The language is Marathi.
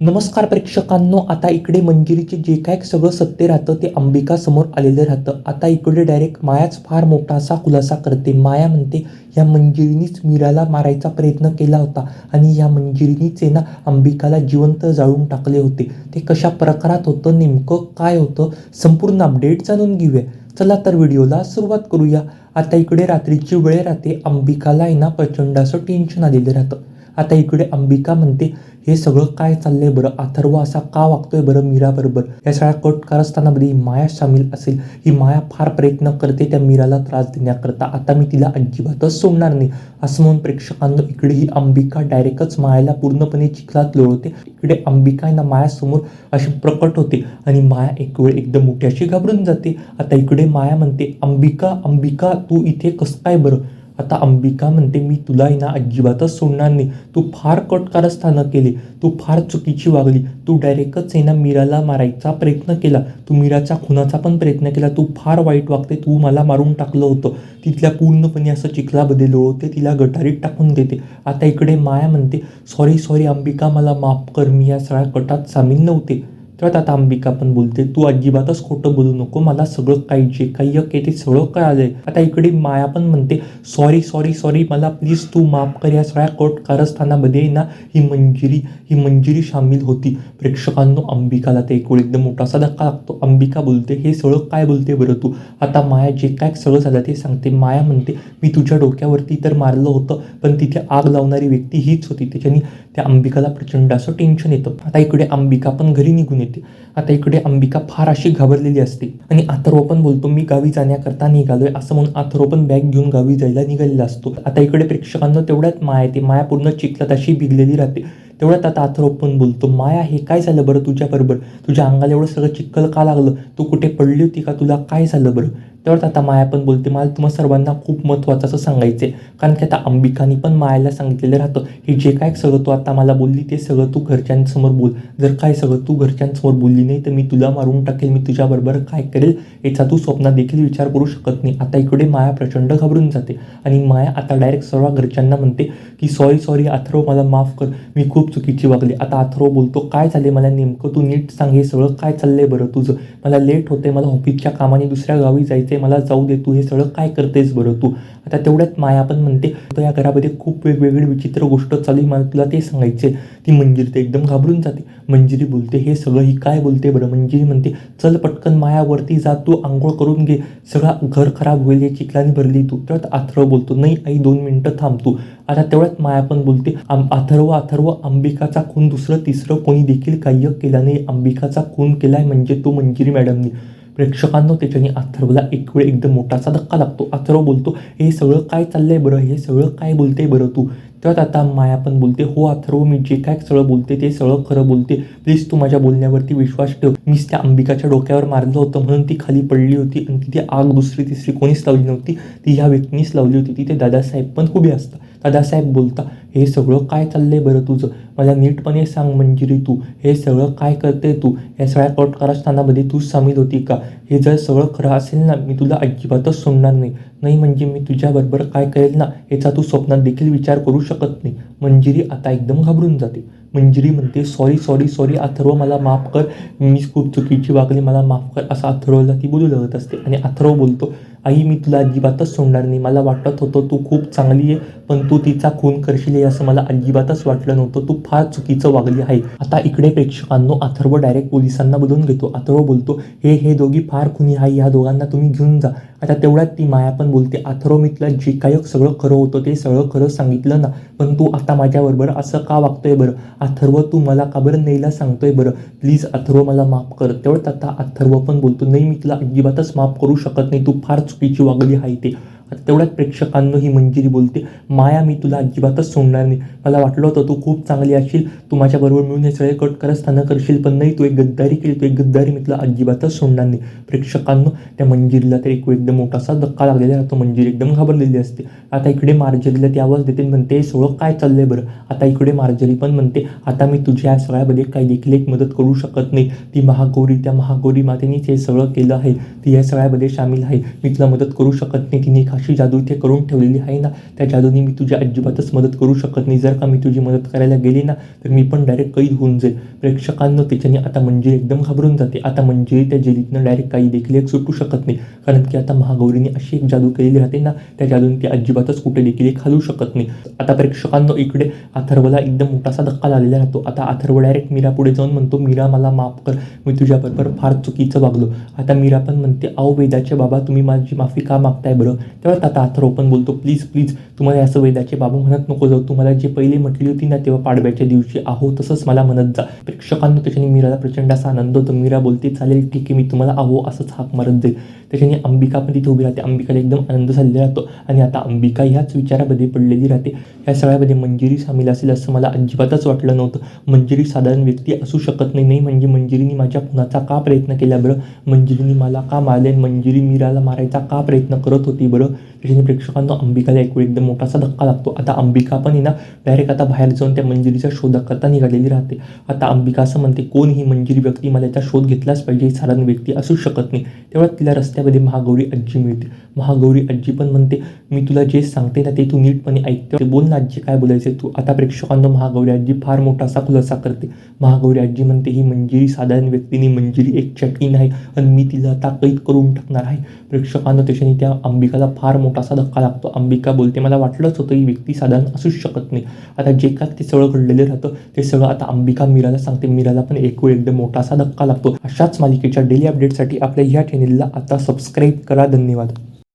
नमस्कार प्रेक्षकांनो आता इकडे मंजिरीचे जे काय सगळं सत्य राहतं ते अंबिका समोर आलेलं राहतं. आता इकडे डायरेक्ट मायाच फार मोठा असा खुलासा करते. माया म्हणते या मंजिरीनीच मीराला मारायचा प्रयत्न केला होता आणि या मंजिरीनीच आहे ना अंबिकाला जिवंत जाळून टाकले होते. ते कशा प्रकारात होतं नेमकं काय होतं संपूर्ण अपडेट जाणून घेऊया. चला तर व्हिडिओला सुरुवात करूया. आता इकडे रात्रीची वेळ राहते. अंबिकाला आहे ना प्रचंड असं टेन्शन आलेलं राहतं. आता इकडे अंबिका म्हणते हे सगळं काय चाललंय बरं? अथर्व असा का वागतोय बरं मीराबरोबर? या सगळ्या कट कारस्थानामध्ये ही माया सामील असेल. ही माया फार प्रयत्न करते त्या मीराला त्रास देण्याकरता. आता मी तिला अजिबातच सोडणार नाही. असं म्हणून प्रेक्षकांना इकडे ही अंबिका डायरेक्टच मायाला पूर्णपणे चिखलात लोळवते. इकडे अंबिका ना मायासमोर अशी प्रकट होते आणि माया एक वेळ एकदम मोठी अशी घाबरून जाते. आता इकडे माया म्हणते अंबिका अंबिका तू इथे कसं काय बरं? आता अंबिका म्हणते मी तुला ना अजिबातच सोडणार नाही. तू फार कटकारस्थानं केली तू फार चुकीची वागली. तू डायरेक्टच आहे ना मीराला मारायचा प्रयत्न केला. तू मीराच्या खुनाचा पण प्रयत्न केला. तू फार वाईट वागते. तू मला मारून टाकलं होतं. तिथल्या पूर्णपणे असं चिखलामध्ये लोळवते तिला गटारीत टाकून देते. आता इकडे माया म्हणते सॉरी सॉरी अंबिका मला माफ कर. मी या सगळ्या कटात सामील नव्हते. तेव्हा आता अंबिका पण बोलते तू अजिबातच खोटं बोलू नको मला सगळं काही जे काही आहे ते सगळं कळालंय. आता इकडे माया पण म्हणते सॉरी सॉरी सॉरी मला प्लीज तू माफ कर या सगळ्या कोर्ट कारस्थानामध्ये ना ही मंजिरी ही मंजिरी सामील होती. प्रेक्षकांनो अंबिकाला ते एक वेळ एकदम मोठासा धक्का लागतो. अंबिका बोलते हे सगळं काय बोलते बरं तू? आता माया जे काय सगळं झालं ते सांगते. माया म्हणते मी तुझ्या डोक्यावरती तर मारलं होतं पण तिथे आग लावणारी व्यक्ती हीच होती त्याच्याने त्या अंबिकाला प्रचंड असं टेन्शन येतं. आता इकडे अंबिका पण घरी निघून येते आता इकडे अंबिका फार अशी घाबरलेली असते. आणि अथर्व पण बोलतो मी गावी जाण्याकरता निघालोय असं म्हणून अथर्व पण बॅग घेऊन गावी जायला निघालेला असतो. आता इकडे प्रेक्षकांना तेवढ्यात माया येते माया पूर्ण चिखलात अशी भिगलेली राहते. तेवढ्यात आता अथर्व पण बोलतो माया हे काय झालं बरं तुझ्याबरोबर तुझ्या अंगाला एवढं सगळं चिखल का लागलं? तू कुठे पडली होती का? तुला काय झालं बरं? तेवढ्यात आता माया पण बोलते मला तुम्हा सर्वांना खूप महत्त्वाचं असं सांगायचं आहे कारण की आता अंबिकानी पण मायाला सांगितलेलं राहतं हे जे काय सगळं तू आता मला बोलली ते सगळं तू घरच्यांसमोर बोल. जर काय सगळं तू घरच्यांसमोर बोलली नाही तर मी तुला मारून टाकेल मी तुझ्याबरोबर काय करेल याचा तू स्वप्नात देखील विचार करू शकत नाही. आता इकडे माया प्रचंड घाबरून जाते आणि माया आता डायरेक्ट सर्व घरच्यांना म्हणते की सॉरी सॉरी अथर्व मला माफ कर. मी खूप चुकीची वागली. आता अथरो बोलतो काय झाले? मला नेमकं तू नीट सांग हे सगळं काय चाललंय बरं तुझं? मला लेट होते मला ऑफिसच्या कामाने दुसऱ्या गावी जायचंय मला जाऊ दे तू हे सगळं काय करतेस बरं तू? आता तेवढ्यात माया पण म्हणते तर या घरामध्ये खूप वेगवेगळी विचित्र गोष्ट चालू आहे, मला तुला ते सांगायचे ती मंजिरी तर एकदम घाबरून जाते. मंजिरी बोलते हे सगळं ही काय बोलते? बरं मंजिरी म्हणते चल पटकन मायावरती जा तू आंघोळ करून घे. सगळा घर खराब होईल या चिखलाने भरली तू. तेव्हा अथर्व बोलतो नाही आई दोन मिनटं थांब तू. आता तेवढ्यात माया पण बोलते आम अथर्व अथर्व अंबिकाचा खून दुसरं तिसरं कोणी देखील काय्य केला नाही. अंबिकाचा खून केलाय म्हणजे तो मंजिरी मॅडमनी. प्रेक्षकांनो त्याच्याने अथर्वला एक वेळ एकदम मोठासा धक्का लागतो. अथर्व बोलतो हे सगळं काय चाललंय बरं? हे सगळं काय बोलते बरं तू? तेव्हा आता माया पण बोलते हो अथर्व मी जे काय सगळं बोलते ते सगळं खरं बोलते. प्लीज तू माझ्या बोलण्यावरती विश्वास ठेव. मीच त्या अंबिकाच्या डोक्यावर मारलं होतं म्हणून ती खाली पडली होती आणि तिथे आग दुसरी तिसरी कोणीच लावली नव्हती. ती ह्या व्यक्तीनीच लावली होती. तिथे दादासाहेब पण उभे असतात. दादासाहेब बोलता हे सगळं काय चाललंय बरं तुझं? मला नीटपणे सांग मंजिरी तू. हे सगळं काय करते तू? या सगळ्या कटकारस्थानामध्ये तू सामील होती का? हे जर सगळं खरं असेल ना मी तुला अजिबातच सोडणार नाही. नाही म्हणजे मी तुझ्याबरोबर काय करेल ना याचा तू स्वप्नात देखील विचार करू शकत नाही. मंजिरी आता एकदम घाबरून जाते. मंजिरी म्हणते सॉरी सॉरी सॉरी अथर्व मला माफ कर. मी खूप चुकीची वागली मला माफ कर असं अथर्वला ती बोलू लागत असते. आणि अथर्व बोलतो आई मी तुला अजिबातच सोडणार नाही. मला वाटत होतं तू खूप चांगली आहे पण तू तिचा खून करशील असं मला अजिबातच वाटलं नव्हतं. तू फार चुकीचं वागली आहे. आता इकडे प्रेक्षकांनो अथर्व डायरेक्ट पोलिसांना बोलून घेतो. अथर्व बोलतो हे हे दोघी फार खुनी आहे. या दोघांना तुम्ही घेऊन जा. आता तेवढ्यात ती माया पण बोलते अथर्व मी तुला जे काय सगळं खरं होतं ते सगळं खरं सांगितलं ना पण तू आता माझ्याबरोबर असं का वागतोय बरं? अथर्व तू मला का बरं नेला सांगतोय बरं? प्लीज अथर्व मला माफ कर. तेवढ्यात आता अथर्व पण बोलतो नाही मी तुला अजिबातच माफ करू शकत नाही. तू फार चुकीची वागली आहे ते. आता तेवढ्यात प्रेक्षकांनो ही मंजिरी बोलते माया मी तुला अजिबातच सोडणार नाही. मला वाटलं होतं तू खूप चांगली असशील तू माझ्याबरोबर मिळून हे सगळे कट करस्थानं करशील पण नाही तू एक गद्दारी केली तू एक गद्दारी मी तुला अजिबातच सोडणार नाही. प्रेक्षकांनो त्या मंजिरीला तर एक एकदम मोठासा धक्का लागलेला राहतो मंजिरी एकदम घाबरलेली असते. आता इकडे मार्जरीला ती आवाज देते म्हणते "हे सगळं काय चाललंय बरं? आता इकडे मार्जरी पण म्हणते आता मी तुझ्या या सगळ्यामध्ये काही देखील एक मदत करू शकत नाही. ती महागौरी त्या महागौरी मातेनेच हे सगळं केलं आहे. ती या सगळ्यामध्ये सामील आहे. मी तुला मदत करू शकत नाही तिने अशी जादू इथे करून ठेवलेली आहे ना त्या जादूने मी तुझी अजिबातच मदत करू शकत नाही. जर का मी तुझी मदत करायला गेली ना तर मी पण डायरेक्ट कैद होऊन जाईल. प्रेक्षकांना त्याच्याने आता मंजिरी एकदम घाबरून जाते. आता मंजिरी त्या जेलीतनं डायरेक्ट काही देखील एक सुटू शकत नाही. कारण की आता महागौरीने अशी एक जादू केलेली राहते ना त्या जादूने ती अजिबातच कुठे देखील एक हलू शकत नाही. आता प्रेक्षकांना इकडे अथर्वला एकदम मोठासा धक्का लागलेला राहतो. आता अथर्व डायरेक्ट मीरा पुढे जाऊन म्हणतो मीरा मला माफ कर. मी तुझ्याबरोबर फार चुकीचं वागलो. आता मीरा पण म्हणते अहो वेदाच्या बाबा तुम्ही माझी माफी का मागताय बरं? तेव्हा आता अथर्व पण बोलतो प्लीज प्लीज तुम्हाला असं वेदाचे बाबू म्हणत नको जाऊ. तुम्हाला जे पहिले म्हटली होती ना तेव्हा पाडव्याच्या दिवशी आहो तसंच मला म्हणत जा. प्रेक्षकांना त्याच्याने मीराला प्रचंड असा आनंद होतो. मीरा बोलते चालेल ठीक आहे मी तुम्हाला आहो असंच हाक मारत जाईल. त्याच्याने अंबिका पण तिथे उभी राहते. अंबिकाला एकदम आनंद झालेला राहतो. आणि आता अंबिका ह्याच विचारामध्ये पडलेली राहते. ह्या सगळ्यामध्ये मंजिरी सामील असेल असं मला अजिबातच वाटलं नव्हतं. मंजिरी साधारण व्यक्ती असू शकत नाही. नाही म्हणजे मंजिरीने माझ्या खुनाचा का प्रयत्न केला बरं? मंजिरीने मला का मारले मंजिरी मीराला मारायचा का प्रयत्न करत होती बरं? त्याच्याने प्रेक्षकांना अंबिकाला एक एकदम मोठासा धक्का लागतो. आता अंबिका पण आहे ना डायरेक्ट आता बाहेर जाऊन त्या मंजिरीचा शोध करता निघालेली राहते. आता अंबिका असं म्हणते कोण ही मंजिरी व्यक्ती? मला याचा शोध घेतलाच पाहिजे. ही साधारण व्यक्ती असू शकत नाही. तेव्हा तिला रस्ता रस्त्यामध्ये महागौरी आजी मिळते. महागौरी आजी पण म्हणते मी तुला जे सांगते ना ते तू नीटपणे ऐकते बोल ना आजी काय बोलायचे तू. आता प्रेक्षकांना महागौरी आजी फार मोठा असा खुलासा करते. महागौरी आजी म्हणते ही मंजिरी साधारण व्यक्तीने मंजिरी एक चटणी नाही आणि मी तिला आता कैद करून टाकणार आहे. प्रेक्षकांना त्याच्याने त्या अंबिकाला फार मोठा असा धक्का लागतो. अंबिका बोलते मला वाटलंच होतं ही व्यक्ती साधारण असूच शकत नाही. आता जे काय ते सगळं घडलेलं राहतं ते सगळं आता अंबिका मीराला सांगते. मीराला पण एक वेळ एकदम मोठा असा धक्का लागतो. अशाच मालिकेच्या डेली अपडेटसाठी आपल्या ह्या चॅनेलला आता સબસ્ક્રાઈબ કરા ધન્યવાદ.